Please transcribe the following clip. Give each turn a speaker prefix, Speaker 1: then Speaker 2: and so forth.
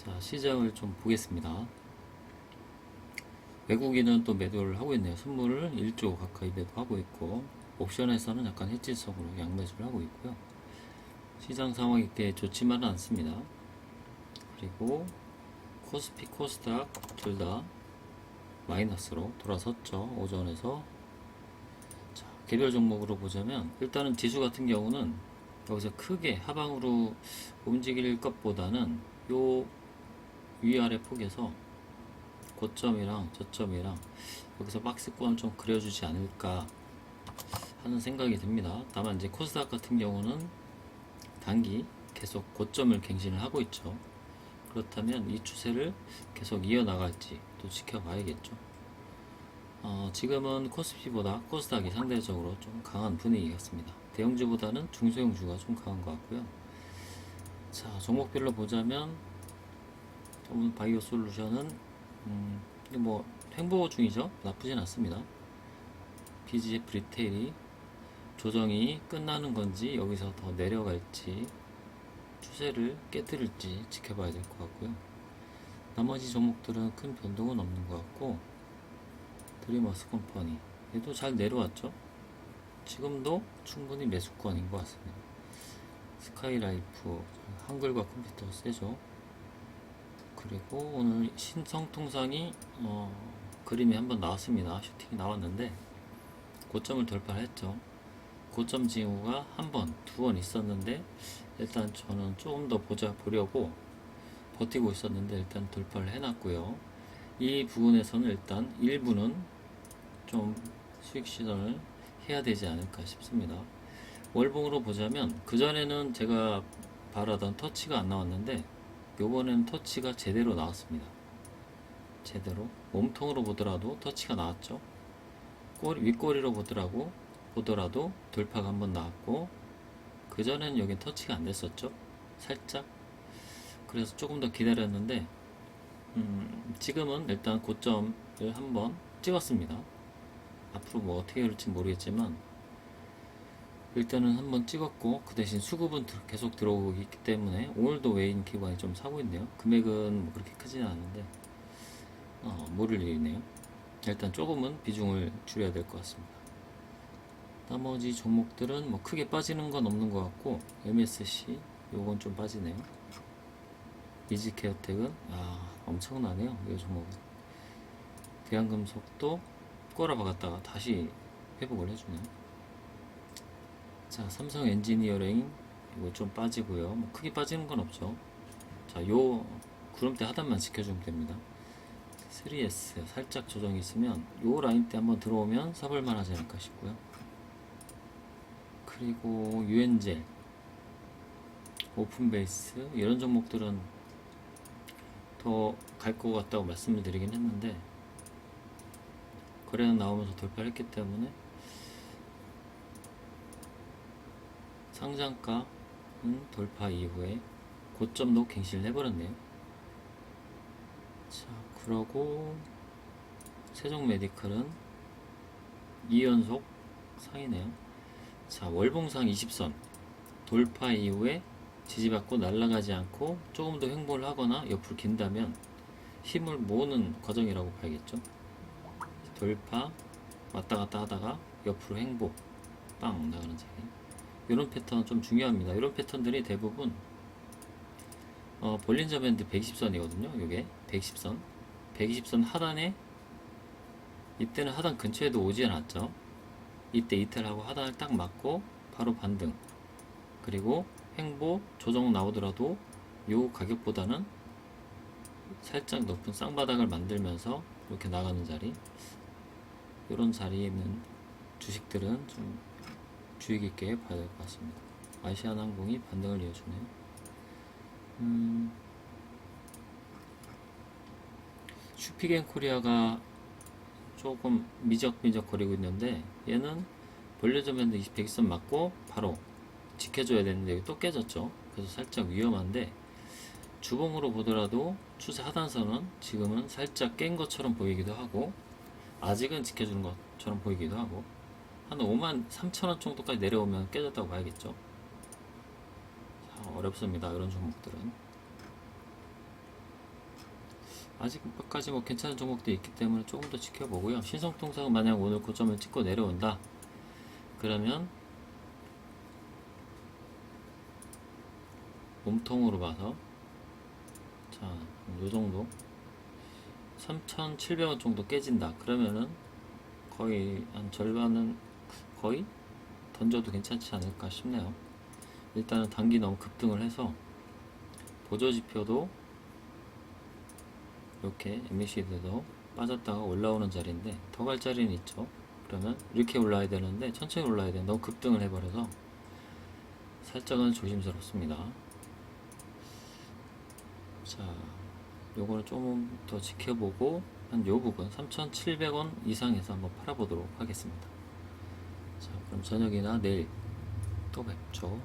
Speaker 1: 자, 시장을 좀 보겠습니다. 외국인은 또 매도를 하고 있네요. 선물을 1조 가까이 매도하고 있고, 옵션에서는 약간 해지성으로 양매수를 하고 있고요. 시장 상황이 꽤 좋지만은 않습니다. 그리고 코스피, 코스닥 둘 다 마이너스로 돌아섰죠. 오전에서. 자, 개별 종목으로 보자면 일단은 지수 같은 경우는 여기서 크게 하방으로 움직일 것보다는 요 위아래 폭에서 고점이랑 저점이랑 여기서 박스권을 좀 그려주지 않을까 하는 생각이 듭니다. 다만 이제 코스닥 같은 경우는 단기 계속 고점을 갱신을 하고 있죠. 그렇다면 이 추세를 계속 이어나갈지 또 지켜봐야겠죠. 어, 지금은 코스피보다 코스닥이 상대적으로 좀 강한 분위기 같습니다. 대형주보다는 중소형주가 좀 강한 것 같고요. 자, 종목별로 보자면 저번 바이오 솔루션은 음, 뭐 횡보 중이죠. 나쁘진 않습니다. BGF 리테일이 조정이 끝나는 건지 여기서 더 내려갈지 추세를 깨뜨릴지 지켜봐야 될 것 같고요. 나머지 종목들은 큰 변동은 없는 것 같고 드리머스 컴퍼니 얘도 잘 내려왔죠. 지금도 충분히 매수권인 것 같습니다. 스카이라이프 한글과 컴퓨터 세죠. 그리고 오늘 신성통상이 어, 그림이 한번 나왔습니다. 슈팅이 나왔는데 고점을 돌파했죠. 고점 징후가 한 번, 두 번 있었는데 일단 저는 조금 더 보자 보려고 버티고 있었는데 일단 돌파를 해놨고요. 이 부분에서는 일단 일부는 좀 수익 실현을 해야 되지 않을까 싶습니다. 월봉으로 보자면 그전에는 제가 바라던 터치가 안 나왔는데 요번에는 터치가 제대로 나왔습니다. 제대로 몸통으로 보더라도 터치가 나왔죠. 꼬리, 윗꼬리로 보더라고 보더라도 돌파가 한번 나왔고 그전에는 여긴 터치가 안 됐었죠. 살짝 그래서 조금 더 기다렸는데 음, 지금은 일단 고점을 한번 찍었습니다. 앞으로 뭐 어떻게 될지 모르겠지만 일단은 한번 찍었고 그 대신 수급은 들- 계속 들어오고 있기 때문에 오늘도 외인 기관이 좀 사고 있네요. 금액은 뭐 그렇게 크지는 않은데 어, 모를 일이네요. 일단 조금은 비중을 줄여야 될 것 같습니다. 나머지 종목들은 뭐 크게 빠지는 건 없는 것 같고 MSC 요건 좀 빠지네요. 이지케어텍은 아 엄청나네요. 이 종목은 대한금속도 꼬라박았다가 다시 회복을 해주네요. 자 삼성 엔지니어링 이거 좀 빠지고요. 뭐 크게 빠지는 건 없죠. 자요 구름대 하단만 지켜주면 됩니다. 3S 살짝 조정이 있으면 요 라인 때 한번 들어오면 사볼만 하지 않을까 싶고요. 그리고 유엔젤, 오픈베이스 이런 종목들은 더 갈 것 같다고 말씀을 드리긴 했는데 거래는 나오면서 돌파를 했기 때문에 상장가는 돌파 이후에 고점도 갱신을 해버렸네요. 자, 그러고 세종 메디컬은 2연속 상이네요. 자, 월봉상 20선 돌파 이후에 지지받고 날아가지 않고 조금 더 횡보를 하거나 옆으로 긴다면 힘을 모으는 과정이라고 봐야겠죠. 돌파 왔다 갔다 하다가 옆으로 횡보 빵 나가는 자리. 이런 패턴 좀 중요합니다. 이런 패턴들이 대부분 어, 볼린저 밴드 120선이거든요. 이게 120선. 120선 하단에 이때는 하단 근처에도 오지 않았죠. 이때 이탈하고 하단을 딱 맞고 바로 반등. 그리고 횡보 조정 나오더라도 요 가격보다는 살짝 높은 쌍바닥을 만들면서 이렇게 나가는 자리. 이런 자리에 있는 주식들은 좀 주의 깊게 봐야 될 것 같습니다. 아시아나항공이 반등을 이어주네요. 음, 슈피겐 코리아가 조금 미적미적 거리고 있는데 얘는 벌려져 밴드 120선 맞고 바로 지켜줘야 되는데 또 깨졌죠. 그래서 살짝 위험한데 주봉으로 보더라도 추세 하단선은 지금은 살짝 깬 것처럼 보이기도 하고 아직은 지켜주는 것처럼 보이기도 하고 한 5만 3천 원 정도까지 내려오면 깨졌다고 봐야겠죠. 자, 어렵습니다. 이런 종목들은. 아직까지 뭐 괜찮은 종목도 있기 때문에 조금 더 지켜보고요. 신성통상은 만약 오늘 고점을 찍고 내려온다. 그러면 몸통으로 봐서 자, 요 정도 3,700원 정도 깨진다. 그러면은 거의 한 절반은 거의 던져도 괜찮지 않을까 싶네요. 일단은 단기 너무 급등을 해서 보조 지표도 이렇게 MACD도 빠졌다가 올라오는 자리인데 더 갈 자리는 있죠. 그러면 이렇게 올라야 되는데 천천히 올라야 돼. 너무 급등을 해버려서 살짝은 조심스럽습니다. 자, 요거는 좀 더 지켜보고 한 요 부분 3,700원 이상에서 한번 팔아보도록 하겠습니다. 자, 그럼 저녁이나 내일 또 뵙죠.